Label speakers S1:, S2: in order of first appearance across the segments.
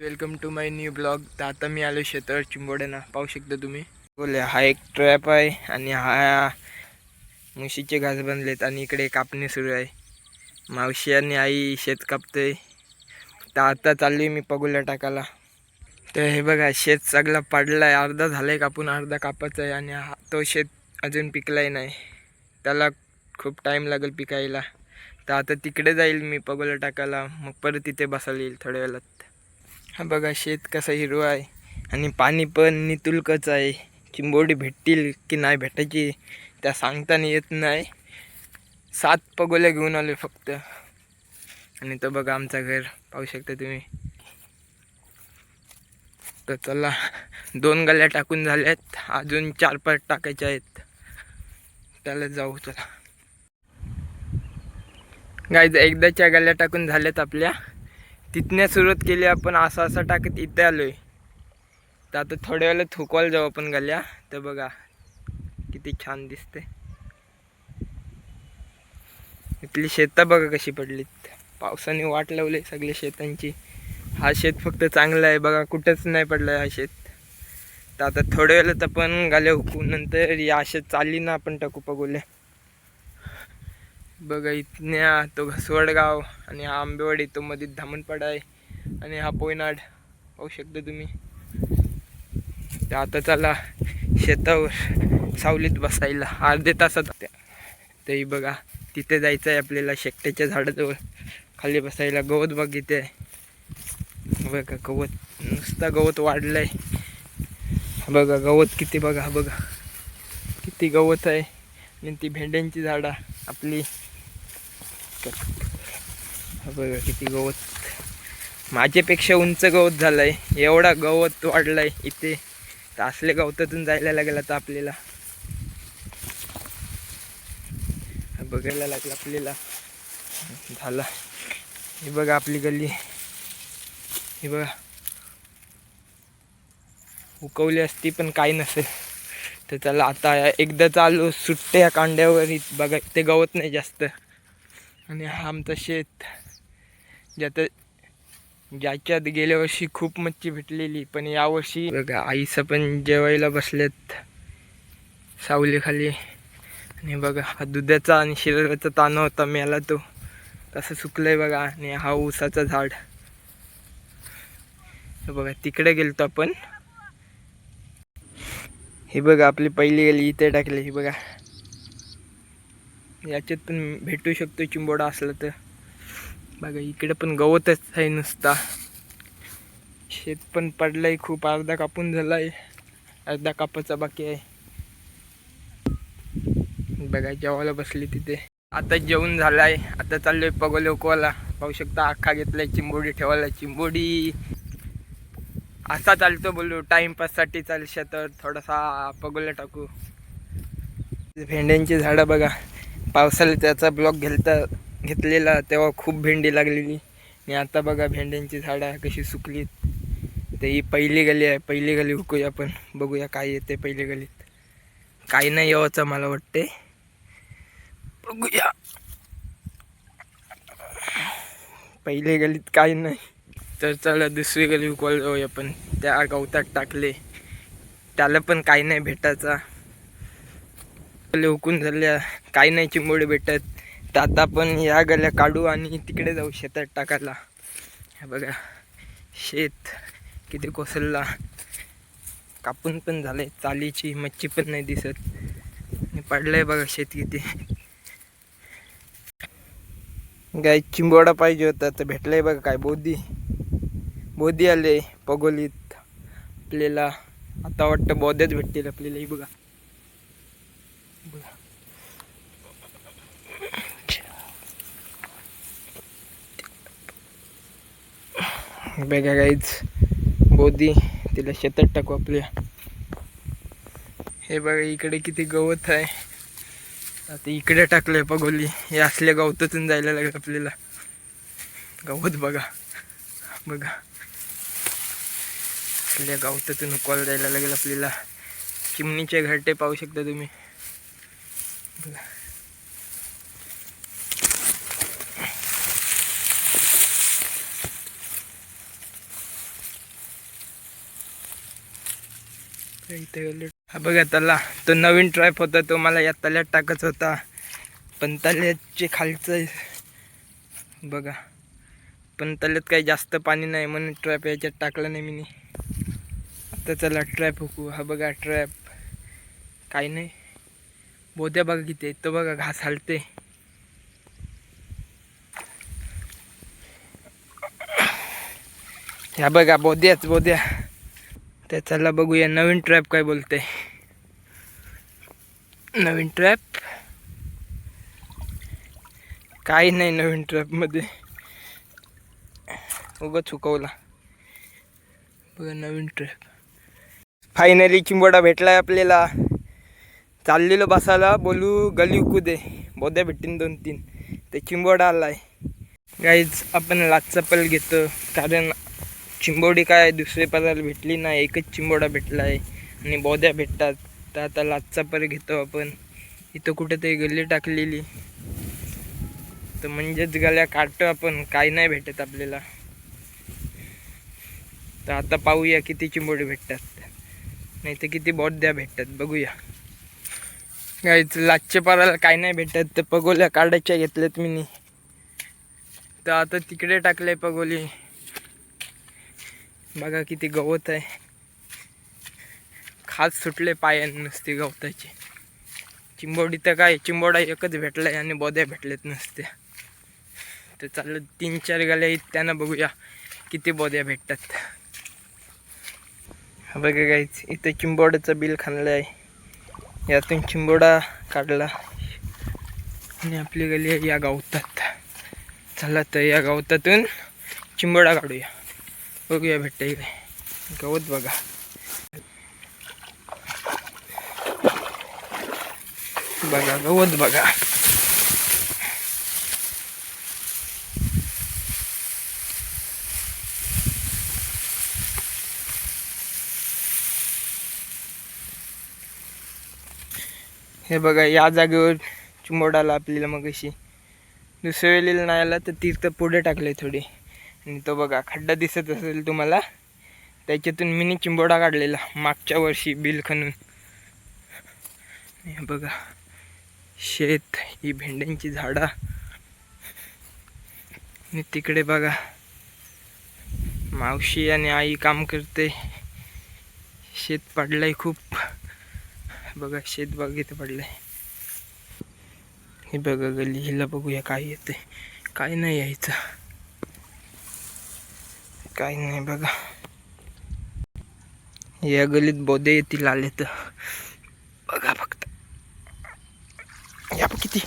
S1: Welcome to my new blog. तर आता मी आलो शेतावर चिंबोड्याना पाहू शकता तुम्ही. बोले हा एक ट्रॅप आहे आणि हा म्हशीचे घास बनलेत आणि इकडे कापणी सुरू आहे. मावशी आणि आई शेत कापते तर आता चाललोय मी पगुल्या टाकायला. तर हे बघा शेत सगळा पाडला आहे अर्धा झाला आहे कापून अर्धा कापायचा आहे आणि हा तो शेत अजून पिकलाही नाही. त्याला खूप टाईम लागेल पिकायला. तर आता तिकडे जाईल मी पगोला टाकायला. मग परत तिथे बसायला येईल थोड्या वेळात. हा बघा शेत कसं हिरवं आहे आणि पाणी पण नितुलकच आहे. चिंबोडी भेटतील की नाही भेटायची त्या सांगताना येत नाही. सात पगोल्या घेऊन आलो फक्त. आणि तो बघा आमचा घर पाहू शकता तुम्ही. तर चला दोन गल्ल्या टाकून झाल्यात. अजून चार पाच टाकायच्या आहेत. त्याला जाऊ चला. गाय एकदाच्या गल्ल्या टाकून झाल्यात आपल्या. तिथनं सुरुवात केली आपण असं असं टाकत इथे आहे तर आता थोड्या वेळेला थुकवायला जाऊ आपण गल्या. तर बघा किती छान दिसते इथली शेतं बघा कशी पडलीत. पावसाने वाट लावली सगळ्या शेतांची. हा शेत फक्त चांगला आहे. बघा कुठंच नाही पडला हा शेत. तर आता थोड्या वेळेला आपण गाल्या हुकू. नंतर या शेत चालली ना आपण टाकू पगोल्या. बघा इथन्या तो घसवडगाव आणि हा आंबेवाडी तो मध्ये धामणपाडा आहे. आणि हा पोयनाड पाहू शकता तुम्ही. ते आता चला शेतावर सावलीत बसायला. अर्धे तासात तेही बघा तिथे जायचं आहे आपल्याला शेकट्याच्या झाडाजवळ. खाली बसायला गवत बघ इथे आहे बघा गवत नुसता गवत वाढलंय. बघा गवत किती बघा बघा. किती गवत आहे. आणि ती भेंड्यांची झाडं आपली हा बघा किती गवत. माझ्यापेक्षा उंच गवत झालंय. एवढा गवत वाढलाय इथे. तर असले गवतातून जायला लागेल आता आपल्याला. बघायला लागलं आपल्याला. झाला. हे बघा आपली गल्ली. हे बघा. उकवली असती पण काही नसेल. तर चला आता एकदा चालू सुट्ट्या कांड्यावर. इत- बघा ते गवत नाही जास्त. आणि हा आमचं शेत ज्यात ज्याच्यात गेल्या वर्षी खूप मच्छी भेटलेली पण यावर्षी बघा आईचं पण जेवायला बसलेत सावलीखाली. आणि बघा हा दुधाचा आणि शिराचा ताना होता मेला तो. तसं सुकलंय बघा आणि हा ऊसाचं झाड. बघा तिकडे गेलतो आपण. हे बघा आपली पहिली गेली इथे टाकली ही बघा. याच्यात पण भेटू शकतो चिंबोडा असला तर. बघा इकडे पण गवतच आहे नुसता. शेत पण पडलंय खूप अर्धा कापून झालाय. अर्धा कापाचा बाकी आहे. बघा जेवायला बसली तिथे. आता जेवण झालाय. आता चाललोय पगोले उकवायला पाहू शकता अख्खा घेतलाय चिंबोडी ठेवायला चिंबोडी. असा चालतो बोलू टाइमपाससाठी चालशा तर थोडासा पगोला टाकू. भेंड्यांची झाडं बघा. पावसाला त्याचा ब्लॉक घेलता घेतलेला तेव्हा खूप भेंडी लागलेली. आणि आता बघा भेंड्यांची झाडं कशी सुकलीत. तर ही पहिली गली आहे. पहिली गली हुकूया आपण. बघूया काय येते पहिली गलीत. काही नाही यावंचं मला वाटते बघूया. पहिली गलीत काही नाही. तर चला दुसरी गली उकवायला जाऊया आपण. त्या गवतात टाकले. त्याला पण काही नाही भेटायचा. हुकून झाल्या. काही नाही चिंबोडे भेटत. तर आता आपण या गल्या काढू आणि तिकडे जाऊ शेतात टाकायला. बघा. शेत किती कोसलला कापून पण झालंय. चालीची मच्छी पण नाही दिसत. पडलं पडलंय बघा शेत किती. गाय चिंबोडा पाहिजे होता तर भेटलाय बघा काय. बोधी बोधी आले पगोलीत. आपल्याला आता वाटतं बोध्याच भेटतील आपल्याला ही बघा. बघा. गाईच बोधी तिला शेतात टाकू आपल्या. हे बघा इकडे किती गवत आहे. आता इकडे टाकलंय पगोली हे असल्या गवतातून जायला लागलं आपल्याला. गवत बघा. बघा. आपल्या गवतातून कॉल जायला लागेल आपल्याला. चिमणीचे घरटे पाहू शकता तुम्ही. बघा हा बघा त्याला तो नवीन ट्रॅप होता तो मला या तल्यात टाकत होता. पण तल्याचे खालचं बघा पण तल्यात काही जास्त पाणी नाही म्हणून ट्रॅप याच्यात टाकला नाही मी आता चला ट्रॅप हुकू. हा बघा ट्रॅप काही नाही. बोद्या बघा किती आहेत. तो बघा घास हालते. ह्या बघा बोद्याच बोद्या. तर चला बघूया नवीन ट्रॅप काय बोलते. नवीन ट्रॅप काही नाही नवीन ट्रॅपमध्ये उगं चुकवला. बघा नवीन ट्रॅप फायनली चिंबोडा भेटलाय आपल्याला. चाललेलो बसायला बोलू गली कुदे बोद्या भेटीन दोन तीन. ते चिंबोडा आलाय. गाईज आपण लाच चप्पल घेतो. कारण चिंबोडी काय दुसरे पदार्थ भेटली नाही. एकच चिंबोडा भेटला आहे आणि बोद्या भेटतात. तर आता लाचचा पर घेतो आपण. इथं कुठेतरी गल्ली टाकलेली. तर म्हणजेच गल्या काढतो आपण. काही नाही भेटत आपल्याला. तर आता पाहूया किती चिंबोडी भेटतात. नाही तर किती बोद्या भेटतात. बघूया. लाचच्या पाराला काय नाही भेटत. तर पगोल्या काढायच्या घेतल्यात मी तर आता तिकडे टाकले पगोली. बघा किती गवत आहे. खास सुटले पायान नसते गवताचे. चिंबोडी तर काय चिंबोडा एकच भेटलाय आणि बोद्या भेटलेत नसत्या. तर चाललं तीन चार गाल्या आहेत त्यांना बघूया किती बोद्या भेटतात. हा बघा गाईच इथं चिंबोड्याचं बिल खाणलं आहे यातून चिंबोडा काढला. आणि आपली गली या गवतात. चला तर या गवतातून चिंबोडा काढूया. बघूया भेटते इकडे गवत बघा. बघा गवत बघा. हे बघा या जागेवर चिंबोडाला आपल्याला मग अशी दुसऱ्या वेळेला नाही आला तर तीर्थ पुढे टाकले थोडी. आणि तो बघा खड्डा दिसत असेल तुम्हाला त्याच्यातून मिनी चिंबोडा काढलेला मागच्या वर्षी बिल खणून. हे बघा शेत ही भेंड्यांची झाडा. आणि तिकडे बघा मावशी आणि आई काम करते. शेत पडलंय खूप. बघा शेत बाग इथे पडलंय. हे बघा गल्ली हिला बघूया काय येते काय नाही यायचं काय नाही बघा. या गलीत बोधे येतील आले तर. बघा फक्त. या बघ किती.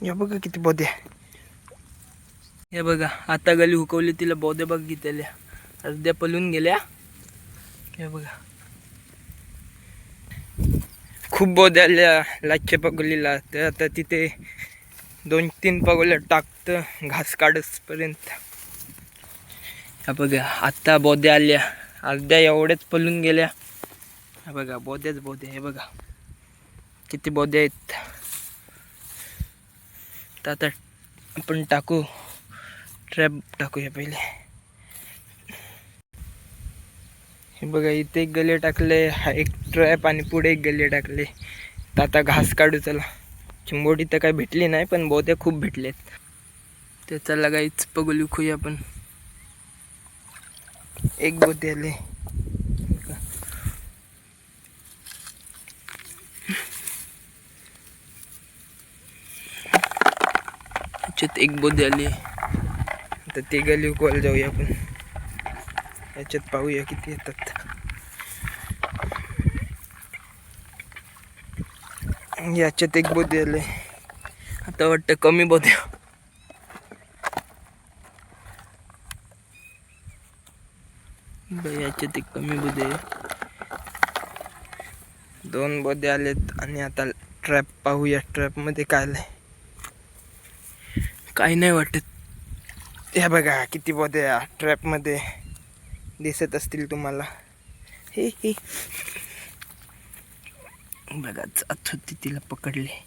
S1: या बघा किती बोधे. हे बघा आता गली हुकवली तिला बोधे बघ घेतल्या अर्ध्या पलून गेल्या. हे बघा. खूप बोधे आल्या लाचच्या पगोलीला तर आता तिथे दोन तीन पगोल्या टाकतं घास काढसपर्यंत हा बघा आत्ता बोद्या आल्या अर्ध्या एवढ्याच पलून गेल्या हा बघा बोद्याच बोद्या हे बघा किती बोद्या आहेत तर आता आपण टाकू ट्रॅप टाकूया पहिले हे बघा इथे एक गले टाकले हा एक ट्रॅप आणि पुढे एक गले टाकले. तर आता घास काढू चला. चिंबोडी तर काही भेटली नाही पण बहुतेक खूप भेटलेत. तर चला काहीच पगोली खुई आपण. एक बोते आले. एक बोधे आली. तर ते गली उकवायला जाऊया आपण. याच्यात पाहूया किती येतात. याच्यात एक बोधे आले. आता वाटतं कमी बोधे याच्यात एक कमी बोधे दोन बोधे आलेत आणि आता ट्रॅप पाहूया. ट्रॅपमध्ये काय आलंय? काही नाही वाटत. हे बघा किती बोधे ट्रॅपमध्ये. दिसत असतील तुम्हाला. हे हे. बघा जात होती तिला पकडले.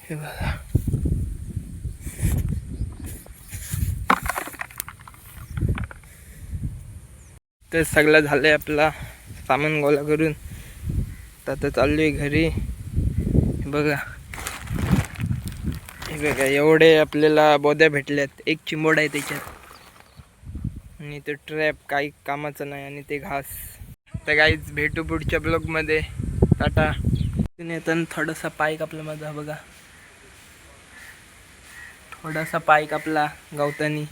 S1: हे बघा. तर सगळं झालंय आपला सामान गोळा करून. तर आता चाललोय घरी. बघा. हे बघा एवढे आपल्याला बोद्या भेटल्यात. एक चिंबोड आहे त्याच्यात. आणि ते ट्रॅप काही कामाचं नाही आणि ते घास. तर काहीच भेटू पुढच्या ब्लॉगमध्ये टाटा. तिथून येताना थोडासा पाय कापला माझा बघा. थोडासा पाय कापला गवतानी.